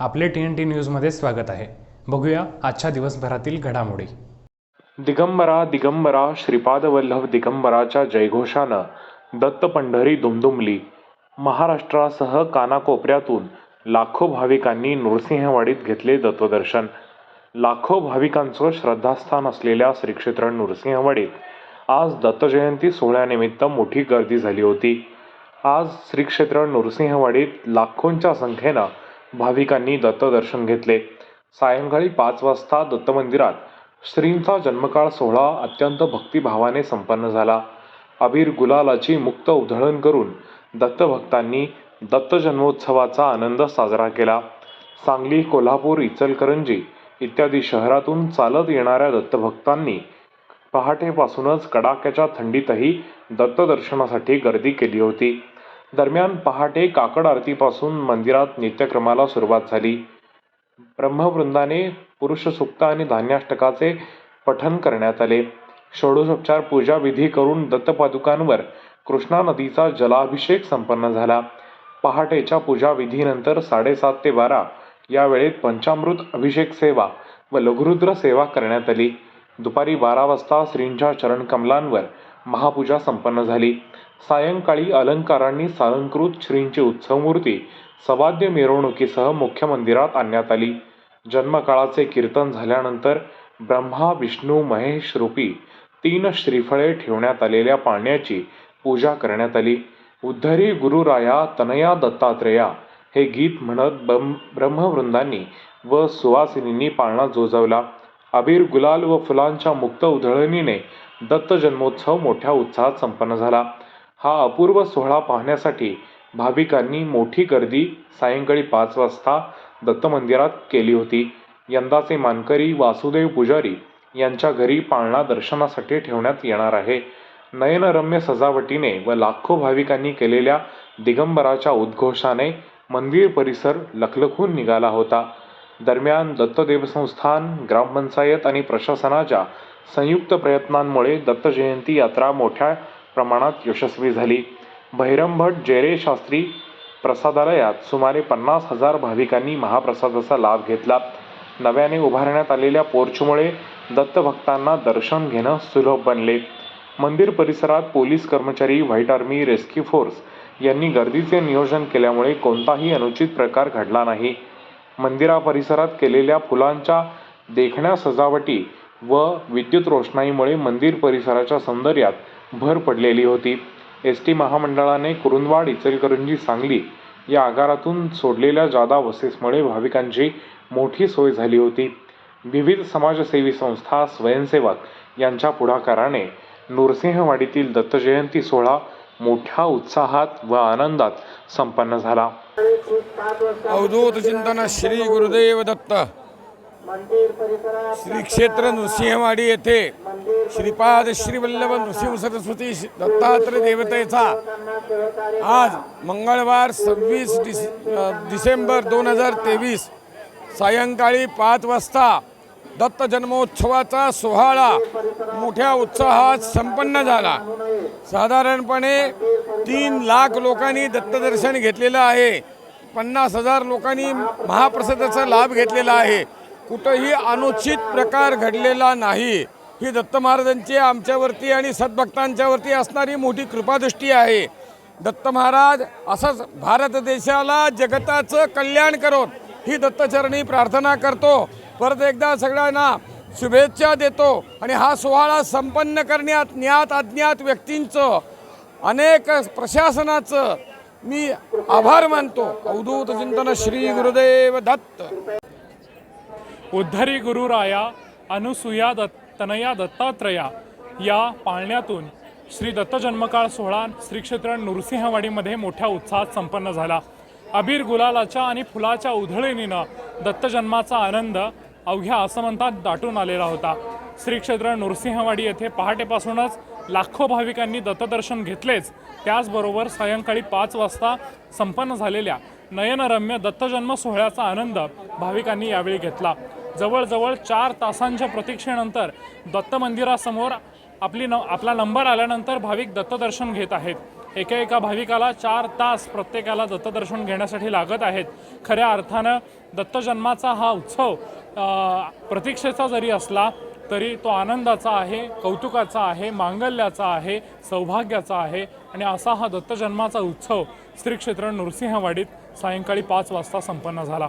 आपले T N T न्यूजमध्ये स्वागत आहे. बघूया आजच्या दिवसभरातील घडामोडी. दिगंबरा दिगंबरा श्रीपाद वल्लभ दिगंबराच्या जयघोषानं दत्त पंढरी दुमदुमली. महाराष्ट्रासह कानाकोपऱ्यातून लाखो भाविकांनी नृसिंहवाडीत घेतले दत्तदर्शन. लाखो भाविकांचं श्रद्धास्थान असलेल्या श्रीक्षेत्र नृसिंहवाडीत आज दत्तजयंती सोहळ्यानिमित्त मोठी गर्दी झाली होती. आज श्रीक्षेत्र नृसिंहवाडीत लाखोंच्या संख्येनं भाविकांनी दत्तदर्शन घेतले. सायंकाळी पाच वाजता दत्त मंदिरात श्रींचा जन्मकाळ सोहळा अत्यंत भक्तिभावाने संपन्न झाला. अबीर गुलालाची मुक्त उधळण करून दत्तभक्तांनी दत्त जन्मोत्सवाचा आनंद साजरा केला. सांगली कोल्हापूर इचलकरंजी इत्यादी शहरातून चालत येणाऱ्या दत्तभक्तांनी पहाटेपासूनच कडाक्याच्या थंडीतही दत्तदर्शनासाठी गर्दी केली होती. दरम्यान पहाटे काकड आरतीपासून मंदिरात नित्यक्रमाला सुरुवात झाली. ब्रह्मवृंदाने पुरुष सुक्त आणि धान्याष्टकाचे पठन करण्यात आले. षोडशोपचार पूजाविधी करून दत्तपादुकांवर कृष्णा नदीचा जलाभिषेक संपन्न झाला. पहाटेच्या पूजाविधीनंतर साडेसात ते बारा या वेळेत पंचामृत अभिषेक सेवा व लघुरुद्र सेवा करण्यात आली. दुपारी बारा वाजता श्रींच्या चरणकमलांवर महापूजा संपन्न झाली. सायंकाळी अलंकारांनी सालंकृत श्रींची उत्सवमूर्ती सवाद्य मिरवणुकीसह मुख्य मंदिरात आणण्यात आली. जन्मकाळाचे कीर्तन झाल्यानंतर ब्रह्मा विष्णू महेश रूपी तीन श्रीफळे ठेवण्यात आलेल्या पाण्याची पूजा करण्यात आली. उद्धरी गुरुराया तनया दत्तात्रेया हे गीत म्हणत ब्रम ब्रह्मवृंदांनी व सुवासिनींनी पाळणा जोजवला. अबीर गुलाल व फुलांच्या मुक्त उधळणीने दत्त जन्मोत्सव मोठ्या उत्साहात संपन्न झाला. हा अपूर्व सोहळा पाहण्यासाठी भाविकांनी मोठी गर्दी सायंकाळी पाच वाजता दत्त मंदिरात केली होती. यंदाचे मानकरी वासुदेव पुजारी यांच्या घरी पाळणा दर्शनासाठी ठेवण्यात येणार आहे. नयनरम्य सजावटीने व लाखो भाविकांनी केलेल्या दिगंबराच्या उद्घोषाने मंदिर परिसर लखलखून निघाला होता. दरम्यान दत्तदेव संस्थान ग्रामपंचायत आणि प्रशासनाच्या संयुक्त प्रयत्नांमुळे दत्त जयंती यात्रा मोठ्या प्रमाणात यशस्वी झाली. भैरमभट जेरे शास्त्री प्रसादालयात सुमारे पन्नास हजार भाविकांनी महाप्रसादाचा लाभ घेतला. नव्याने उभारण्यात आलेल्या पोर्चमुळे दत्तभक्तांना दर्शन घेणं सुलभ बनले. मंदिर परिसरात पोलीस कर्मचारी व्हाईट आर्मी रेस्क्यू फोर्स यांनी गर्दीचे नियोजन केल्यामुळे कोणताही अनुचित प्रकार घडला नाही. मंदिरा परिसरात केलेल्या फुलांच्या देखण्या सजावटी व विद्युत रोषणाईमुळे मंदिर परिसराच्या सौंदर्यात भर पडलेली होती. एस टी महामंडळाने कुरुंदवाड इचलकरंजी सांगली या आगारातून सोडलेल्या जादा बसेसमुळे भाविकांची मोठी सोय झाली होती. विविध समाजसेवी संस्था स्वयंसेवक यांच्या पुढाकाराने नृसिंहवाडीतील दत्तजयंती सोहळा मोठ्या उत्साहात व आनंदात संपन्न झाला. अवधूत चिंतन श्री गुरुदेव दत्त. श्री क्षेत्र नृसिंहवाडी येथे श्रीपाद श्रीवल्लभ नृसिंह सरस्वती दत्तात्रय देवतेचा. आज मंगळवार सव्वीस डिस डिसेंबर दोन हजार तेवीस सायंकाळी पाच वाजता दत्त जन्मोत्सवाचा सोहळा मोठ्या उत्साहात संपन्न झाला. साधारणपणे तीन लाख लोकांनी दत्तदर्शन घेतलेलं आहे. पन्नास हजार लोकांनी महाप्रसादाचा लाभ घेतलेला आहे. कुठंही अनुचित प्रकार घडलेला नाही. ही दत्त महाराजांची आमच्यावरती आणि सद्भक्तांच्यावरती असणारी मोठी कृपादृष्टी आहे. दत्त महाराज असंच भारत देशाला जगताचं कल्याण करोत ही दत्तचरणी प्रार्थना करतो. परत एकदा सगळ्यांना शुभेच्छा देतो आणि हा सोहळा संपन्न करण्यात ज्ञात अज्ञात व्यक्तींचं अनेक प्रशासनाचं मी आभार मानतो. अवधूत चिंतन श्री गुरुदेव दत्त. उद्धरी गुरुराया अनुसूया दत्त. तनया दत्तात्रया या पाळण्यातून श्री दत्त जन्मकाळ सोहळा श्री क्षेत्र नृसिंहवाडीमध्ये मोठ्या उत्साहात संपन्न झाला. अबीर गुलालाच्या आणि फुलाच्या उधळणीनं दत्तजन्माचा आनंद अवघ्या आसमंतात दाटून आलेला होता. श्री क्षेत्र नृसिंहवाडी येथे पहाटेपासूनच लाखो भाविकांनी दत्तदर्शन घेतलेच. त्याचबरोबर सायंकाळी पाच वाजता संपन्न झालेल्या नयनरम्य दत्तजन्म सोहळ्याचा आनंद भाविकांनी यावेळी घेतला. जवळजवळ चार तासांच्या प्रतीक्षेनंतर दत्त मंदिरासमोर आपली न आपला नंबर आल्यानंतर भाविक दत्तदर्शन घेत आहेत. एका एका भाविकाला चार तास प्रत्येकाला दत्तदर्शन घेण्यासाठी लागत आहेत. खऱ्या अर्थानं दत्तजन्माचा हा उत्सव प्रतीक्षेचा जरी असला तरी तो आनंदाचा आहे कौतुकाचा आहे मांगल्याचा आहे सौभाग्याचा आहे आणि असा हा दत्तजन्माचा उत्सव श्री क्षेत्र नृसिंहवाडीत सायंकाळी पाच वाजता संपन्न झाला.